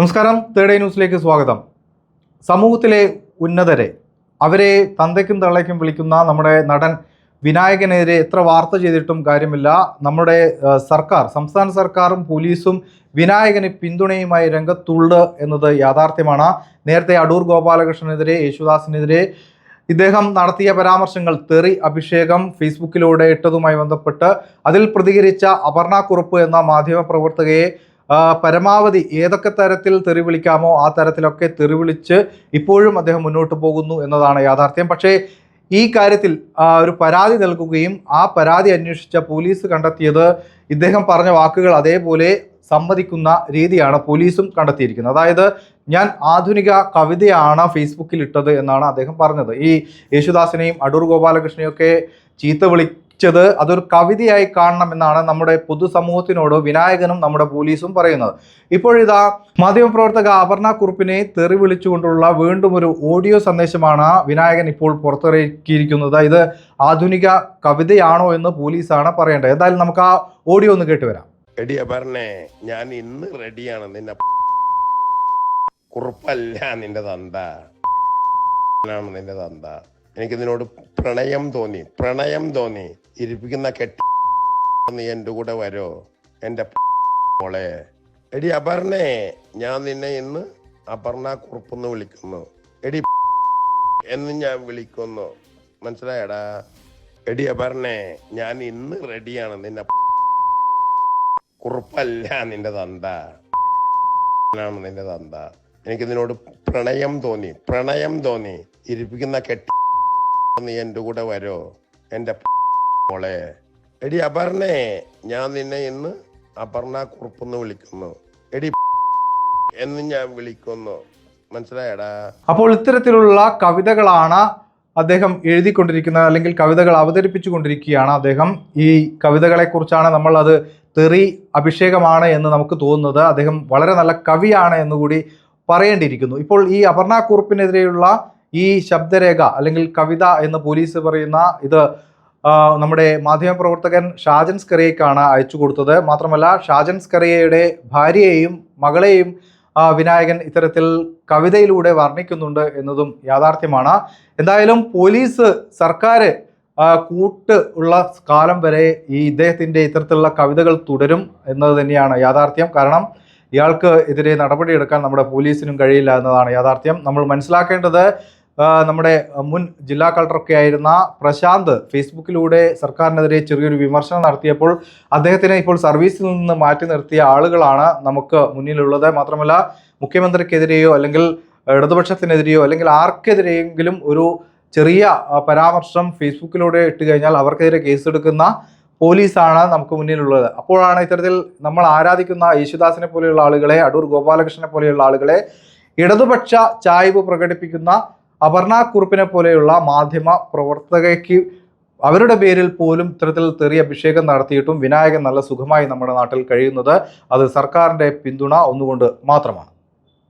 നമസ്കാരം. തേർഡ് ന്യൂസിലേക്ക് സ്വാഗതം. സമൂഹത്തിലെ ഉന്നതരെ അവരെ തന്തയ്ക്കും തള്ളയ്ക്കും വിളിക്കുന്ന നമ്മുടെ നടൻ വിനായകനെതിരെ എത്ര വാർത്ത ചെയ്തിട്ടും കാര്യമില്ല. നമ്മുടെ സർക്കാർ സംസ്ഥാന സർക്കാരും പോലീസും വിനായകന് പിന്തുണയുമായി രംഗത്തുള്ളത് എന്നത് യാഥാർത്ഥ്യമാണ്. നേരത്തെ അടൂർ ഗോപാലകൃഷ്ണനെതിരെ യേശുദാസിനെതിരെ ഇദ്ദേഹം നടത്തിയ പരാമർശങ്ങൾ തെറി അഭിഷേകം ഫേസ്ബുക്കിലൂടെ ഇട്ടതുമായി ബന്ധപ്പെട്ട് അതിൽ പ്രതികരിച്ച അപർണ കുറുപ്പ് എന്ന മാധ്യമ പ്രവർത്തകയെ ആ, പരമാവധി ഏതൊക്കെ തരത്തിൽ തെറി വിളിക്കാമോ ആ തരത്തിലൊക്കെ തെറി വിളിച്ച് ഇപ്പോഴും അദ്ദേഹം മുന്നോട്ട് പോകുന്നു എന്നതാണ് യാഥാർത്ഥ്യം. പക്ഷേ ഈ കാര്യത്തിൽ ഒരു പരാതി നൽകുകയും ആ പരാതി അന്വേഷിച്ച പോലീസ് കണ്ടെത്തിയത് ഇദ്ദേഹം പറഞ്ഞ വാക്കുകൾ അതേപോലെ സമ്മതിക്കുന്ന രീതിയാണ് പോലീസും കണ്ടെത്തിയിരിക്കുന്നത്. അതായത് ഞാൻ ആധുനിക കവിതയാണ് ഫേസ്ബുക്കിൽ ഇട്ടത് എന്നാണ് അദ്ദേഹം പറഞ്ഞത്. ഈ യേശുദാസിനെയും അടൂർ ഗോപാലകൃഷ്ണനെയും ചീത്ത ചീത്ത വിളിച്ചത് അതൊരു കവിതയായി കാണണം എന്നാണ് നമ്മുടെ പൊതുസമൂഹത്തിനോട് വിനായകനും നമ്മുടെ പോലീസും പറയുന്നത്. ഇപ്പോഴിതാ മാധ്യമപ്രവർത്തക അപർണ കുറുപ്പിനെ തെറി വിളിച്ചുകൊണ്ടുള്ള വീണ്ടും ഒരു ഓഡിയോ സന്ദേശമാണ് വിനായകൻ ഇപ്പോൾ പുറത്തിറക്കിയിരിക്കുന്നത്. ഇത് ആധുനിക കവിതയാണോ എന്ന് പോലീസാണ് പറയേണ്ടത്. എന്തായാലും നമുക്ക് ആ ഓഡിയോ ഒന്ന് കേട്ട് വരാം. പറഞ്ഞേ ഞാൻ ഇന്ന് റെഡിയാണ്. നിന്നെ കുറുപ്പല്ല നിന്റെ തന്ത. നിന്റെ തന്ത. എനിക്ക് നിന്നോട് പ്രണയം തോന്നി. പ്രണയം തോന്നി. ഇരിപ്പിക്കുന്ന കെട്ടി നീ എന്റെ കൂടെ വരോ. എന്റെ മോളെ. എടി അപർണേ ഞാൻ നിന്നെ ഇന്ന് അപർണ കുറുപ്പെന്ന് വിളിക്കുന്നു. എടി എന്ന് ഞാൻ വിളിക്കുന്നു. മനസ്സിലായടാ? എടി അപർണേ ഞാൻ ഇന്ന് റെഡിയാണ് നിന്നെ കുറുപ്പല്ല നിന്റെ തന്ത. നിന്റെ തന്ത. എനിക്കിതിനോട് പ്രണയം തോന്നി. പ്രണയം തോന്നി. ഇരിപ്പിക്കുന്ന കെട്ടി നീ എന്റെ കൂടെ വരോ? എന്റെ മോളെ. എടി അപർണേ ഞാൻ നിന്നെ ഇന്ന് അപർണ കുറുപ്പെന്ന് വിളിക്കുന്നു. എടി എന്ന് ഞാൻ വിളിക്കുന്നു. മനസ്സിലായടാ? അപ്പോൾ ഇത്തരത്തിലുള്ള കവിതകളാണ് അദ്ദേഹം എഴുതിക്കൊണ്ടിരിക്കുന്നത് അല്ലെങ്കിൽ കവിതകൾ അവതരിപ്പിച്ചുകൊണ്ടിരിക്കുകയാണ് അദ്ദേഹം. ഈ കവിതകളെ കുറിച്ചാണ് നമ്മൾ അത് തെറി അഭിഷേകമാണ് എന്ന് നമുക്ക് തോന്നുന്നത്. അദ്ദേഹം വളരെ നല്ല കവിയാണ് എന്നുകൂടി പറയേണ്ടിയിരിക്കുന്നു. ഇപ്പോൾ ഈ അപർണ കുറുപ്പിനെതിരെയുള്ള ഈ ശബ്ദരേഖ അല്ലെങ്കിൽ കവിത എന്ന് പോലീസ് പറയുന്ന ഇത് നമ്മുടെ മാധ്യമപ്രവർത്തകൻ ഷാജൻ സ്കറിയക്കാണ് അയച്ചു കൊടുത്തത്. മാത്രമല്ല ഷാജൻ സ്കറിയയുടെ ഭാര്യയെയും മകളെയും വിനായകൻ ഇത്തരത്തിൽ കവിതയിലൂടെ വർണിക്കുന്നുണ്ട് എന്നതും യാഥാർത്ഥ്യമാണ്. എന്തായാലും പോലീസ് സർക്കാർ കൂട്ട് ഉള്ള കാലം വരെ ഈ ഇദ്ദേഹത്തിന്റെ ഇത്തരത്തിലുള്ള കവിതകൾ തുടരും എന്നത് തന്നെയാണ് യാഥാർത്ഥ്യം. കാരണം ഇയാൾക്ക് എതിരെ നടപടിയെടുക്കാൻ നമ്മുടെ പോലീസിനും കഴിയില്ല എന്നതാണ് യാഥാർത്ഥ്യം. നമ്മൾ മനസ്സിലാക്കേണ്ടത് നമ്മുടെ മുൻ ജില്ലാ കളക്ടറൊക്കെ ആയിരുന്ന പ്രശാന്ത് ഫേസ്ബുക്കിലൂടെ സർക്കാരിനെതിരെ ചെറിയൊരു വിമർശനം നടത്തിയപ്പോൾ അദ്ദേഹത്തിനെ ഇപ്പോൾ സർവീസിൽ നിന്ന് മാറ്റി നിർത്തിയ ആളുകളാണ് നമുക്ക് മുന്നിലുള്ളത്. മാത്രമല്ല മുഖ്യമന്ത്രിക്കെതിരെയോ അല്ലെങ്കിൽ ഇടതുപക്ഷത്തിനെതിരെയോ അല്ലെങ്കിൽ ആർക്കെതിരെയെങ്കിലും ഒരു ചെറിയ പരാമർശം ഫേസ്ബുക്കിലൂടെ ഇട്ട് കഴിഞ്ഞാൽ അവർക്കെതിരെ കേസെടുക്കുന്ന പോലീസാണ് നമുക്ക് മുന്നിലുള്ളത്. അപ്പോഴാണ് ഇത്തരത്തിൽ നമ്മൾ ആരാധിക്കുന്ന യേശുദാസിനെ പോലെയുള്ള ആളുകളെ അടൂർ ഗോപാലകൃഷ്ണനെ പോലെയുള്ള ആളുകളെ ഇടതുപക്ഷ ചായ്വ് പ്രകടിപ്പിക്കുന്ന അപർണ കുറുപ്പിനെ പോലെയുള്ള മാധ്യമ പ്രവർത്തകയ്ക്ക് അവരുടെ പേരിൽ പോലും ഇത്തരത്തിൽ തെറി അഭിഷേകം നടത്തിയിട്ടും വിനായകൻ നല്ല സുഖമായി നമ്മുടെ നാട്ടിൽ കഴിയുന്നത് അത് സർക്കാരിന്റെ പിന്തുണ ഒന്നുകൊണ്ട് മാത്രമാണ്.